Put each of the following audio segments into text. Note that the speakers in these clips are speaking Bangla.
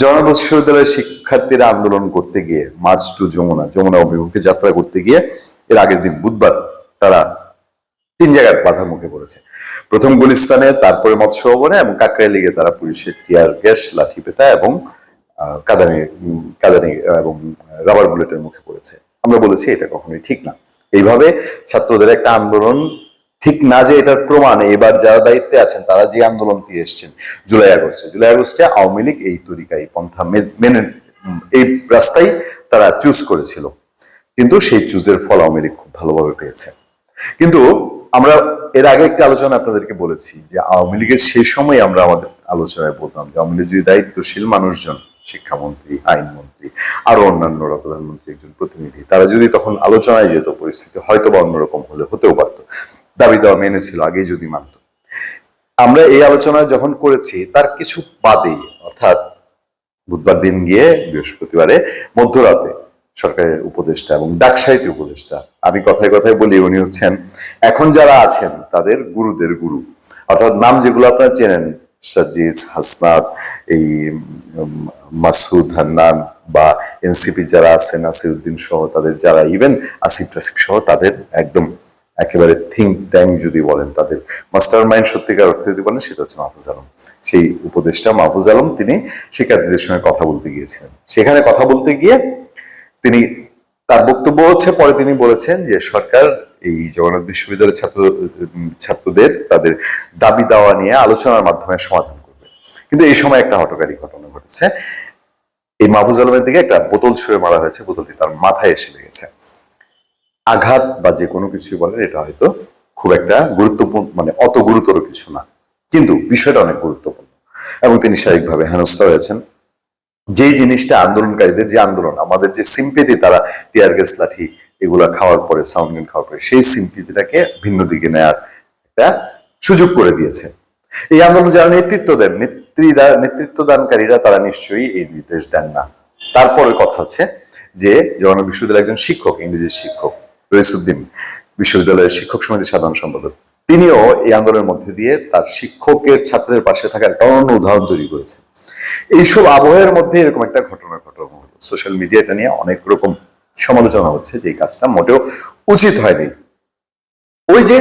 জগন্নাথ বিশ্ববিদ্যালয়ের শিক্ষার্থীরা আন্দোলন করতে গিয়ে, মার্চ টু যমুনা যমুনা অভিমুখে যাত্রা করতে গিয়ে, এর আগের দিন বুধবার তারা তিন জায়গায় বাধার মুখে পড়েছে। প্রথম গুলিস্তানে, তারপরে মৎস্য ভবনে এবং কাকরাই লিগে তারা পুলিশের টিয়ার গ্যাস, লাঠি পেটা এবং কাদানি কাদানি এবং রাবার বুলেটের মুখে পড়েছে। আমরা বলেছি এটা কখনোই ঠিক না। এইভাবে ছাত্রদের একটা আন্দোলন ঠিক না যে এটার প্রমাণ, এবার যারা দায়িত্বে আছেন তারা যে আন্দোলন দিয়ে এসছেন জুলাই আগস্টে। জুলাই আগস্টে আওয়ামী লীগ এই তরিকা এই পন্থা মেনে এই রাস্তাই তারা চুজ করেছিল। কিন্তু সেই চুজের ফল আওয়ামী লীগ খুব ভালোভাবে পেয়েছে। কিন্তু আমরা এর আগে একটি আলোচনা আপনাদেরকে বলেছি যে আওয়ামী লীগের সেই সময় আমরা আমাদের আলোচনায় বলতাম যে আওয়ামী লীগ যদি দায়িত্বশীল মানুষজন, শিক্ষামন্ত্রী, আইনমন্ত্রী, আরও অন্যান্যরা, প্রধানমন্ত্রী, একজন প্রতিনিধি, তারা যদি তখন আলোচনায় যেত, পরিস্থিতি হয়তো বা অন্যরকম হলে হতেও পারতো। দাবি দেওয়া মেনেছিল আগেই যদি মানত। আমরা এই আলোচনা যখন করেছি, তার কিছু বাদেই অর্থাৎ বুধবার দিন গিয়ে বৃহস্পতিবারে, মধ্যরাতে সরকারের উপদেষ্টা এবং ডাকসাহিত্য উপদেষ্টা, আমি কথায় কথায় বলি, উনি হচ্ছেন, এখন যারা আছেন, তাদের গুরুদের গুরু। অর্থাৎ নাম যেগুলো আপনারা চেনেন, সাজিজ, হাসনাত, এই মাসুদ হান্নান বা এনসিপি যারা আছেন নাসিরুদ্দিন সহ তাদের যারা ইভেন আসিফ টাসিফ সহ তাদের একদম একেবারে থিঙ্ক ট্যাঙ্ক যদি বলেন তাদের মাস্টার মাইন্ড সত্যিকার অর্থে যদি বলেন, সেটা হচ্ছে মাহফুজ আলম। সেই উপদেষ্টা মাহফুজ আলম, তিনি শিক্ষার্থীদের সঙ্গে কথা বলতে গিয়েছিলেন। সেখানে কথা বলতে গিয়ে তিনি তার বক্তব্য হচ্ছে, পরে তিনি বলেছেন যে সরকার এই জগন্নাথ বিশ্ববিদ্যালয়ের ছাত্র, ছাত্রদের তাদের দাবি দাওয়া নিয়ে আলোচনার মাধ্যমে সমাধান করবে। কিন্তু এই সময় একটা হটকারী ঘটনা ঘটেছে। এই মাহফুজ আলমের দিকে একটা বোতল ছুঁড়ে মারা হয়েছে, বোতলটি তার মাথায় এসে লেগেছে। আঘাত বা যে কোনো কিছু বলেন, এটা হয়তো খুব একটা গুরুত্বপূর্ণ মানে অত গুরুতর কিছু না। কিন্তু বিষয়টা অনেক গুরুত্বপূর্ণ। এবং তিনি শারীরিকভাবে হেনস্থা হয়েছেন। যেই জিনিসটা আন্দোলনকারীদের যে আন্দোলন, আমাদের যে সিম্পেতি তারা টিয়ার গ্যাস লাঠি এগুলা খাওয়ার পরে সাউন্ড খাওয়ার পরে, সেই সিম্পেতিটাকে ভিন্ন দিকে নেয়ার একটা সুযোগ করে দিয়েছে। এই আন্দোলন যারা নেতৃত্ব দেন নেতৃত্ব নেতৃত্ব দানকারীরা তারা নিশ্চয়ই এই নির্দেশ দেন না। তারপরে কথা হচ্ছে যে জগন্নাথ বিশ্ববিদ্যালয়ের একজন শিক্ষক ইংরেজির শিক্ষক রইসুদ্দিন বিশ্ববিদ্যালয়ের শিক্ষক সমিতির সাধারণ সম্পাদক। তিনিও এই আন্দোলনের মধ্যে দিয়ে তার শিক্ষকের ছাত্রের পাশে থাকার অনন্য উদাহরণ তৈরি করেছেন। এইসব আবহের মধ্যে এরকম একটা ঘটনা ঘটনা হলো। সোশ্যাল মিডিয়াটা নিয়ে অনেক রকম সমালোচনা হচ্ছে যে কাজটা মোটেও উচিত হয়নি। ওই যে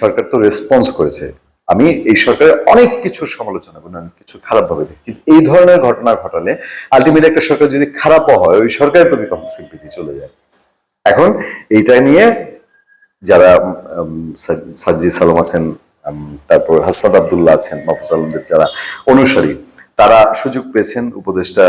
সরকার তো রেসপন্স করেছে। আমি এই সরকারের অনেক কিছু সমালোচনা করি, অনেক কিছু খারাপভাবে দেখি। কিন্তু এই ধরনের ঘটনা ঘটালে আলটিমেটলি একটা সরকার যদি খারাপও হয়, ওই সরকারের প্রতি তখন সিম্পিতি চলে যায়। এখন এইটা নিয়ে যারা সাজি সালাম আছেন তারপর হাসাদ আবদুল্লাহ আছেন, মাহফুজ আলমদের যারা অনুসারী, তারা সুযোগ পেয়েছেন উপদেষ্টা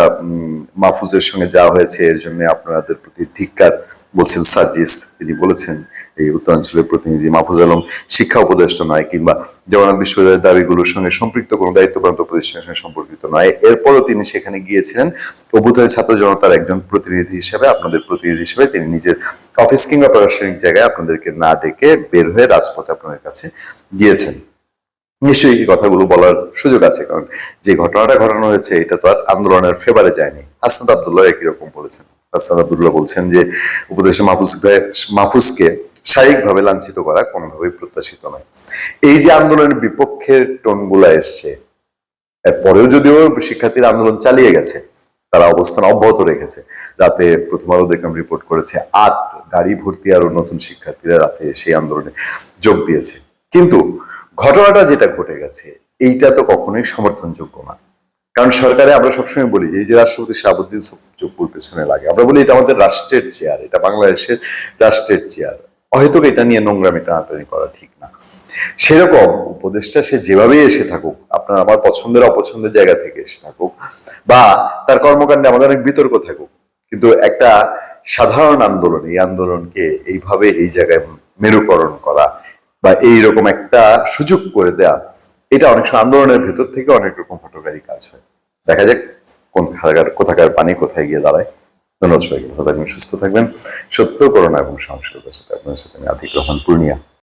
মাহফুজের সঙ্গে যাওয়া হয়েছে। এর জন্য আপনাদের প্রতি ধিক্কার বলছেন সাজিস তিনি বলেছেন এই উত্তরাঞ্চলের প্রতিনিধি মাহফুজ আলম শিক্ষা উপদেষ্টা নয় কিংবা জগন্নাথ বিশ্ববিদ্যালয়ের দাবিগুলোর সঙ্গে সম্পৃক্ত কোনো দায়িত্বপ্রাপ্ত প্রতিষ্ঠানের সঙ্গে সম্পর্কিত নয়। এরপরও তিনি সেখানে গিয়েছিলেন। অভ্যুদয় ছাত্র জনতার একজন প্রতিনিধি হিসেবে, আপনাদের প্রতিনিধি হিসেবে তিনি নিজের অফিস কিংবা প্রশাসনিক জায়গায় আপনাদেরকে না ডেকে বের হয়ে রাজপথে আপনাদের কাছে গিয়েছেন। নিশ্চয়ই এই কথাগুলো বলার সুযোগ আছে, কারণ যে ঘটনাটা ঘটানো হয়েছে, এটা তো আর আন্দোলনের ফেভারে যায়নি। হাসনাত আবদুল্লাহ একই রকম বলেছেন। হাসনাত আবদুল্লাহ বলছেন যে উপদেশে মাহফুজ মাহফুজকে শারীরিকভাবে লাঞ্ছিত করা কোনোভাবেই প্রত্যাশিত নয়। এই যে আন্দোলনের বিপক্ষের টোনগুলা এসছে, এরপরেও যদিও শিক্ষার্থীরা আন্দোলন চালিয়ে গেছে, তারা অবস্থান অব্যাহত রেখেছে। রাতে প্রথম আলো দেখলাম রিপোর্ট করেছে, আট গাড়ি ভর্তি আরও নতুন শিক্ষার্থীরা রাতে সেই আন্দোলনে যোগ দিয়েছে। কিন্তু ঘটনাটা যেটা ঘটে গেছে, এইটা তো কখনোই সমর্থনযোগ্য না। কারণ সরকারে আমরা সবসময় বলি যে, এই যে রাষ্ট্রপতি শাহাবুদ্দিন পেছনে লাগে। আমরা বলি এটা আমাদের রাষ্ট্রের চেয়ার এটা বাংলাদেশের রাষ্ট্রের চেয়ার হয়তো এটা নিয়ে নোংরামি টানাটানি করা ঠিক না। সেরকম উপদেশটা সে যেভাবেই এসে থাকুক, আপনার আমার পছন্দের অপছন্দের জায়গা থেকে এসে থাকুক, বা তার কর্মকাণ্ডে আমাদের অনেক বিতর্ক থাকুক, কিন্তু একটা সাধারণ আন্দোলন, এই আন্দোলনকে এইভাবে এই জায়গায় মেরুকরণ করা বা এই রকম একটা সুযোগ করে দেয়া, এটা অনেক সময় আন্দোলনের ভেতর থেকে অনেক রকম হটকারী কাজ হয়। দেখা যাক কোন কোথাকার পানি কোথায় গিয়ে দাঁড়ায়। ধন্যবাদ সবাইকে, ভালো থাকবেন, সুস্থ থাকবেন। সত্য, করোনা এবং সংস্কৃতের সাথে আপনার সাথে আমি আতিক রহমান পূর্ণিয়া।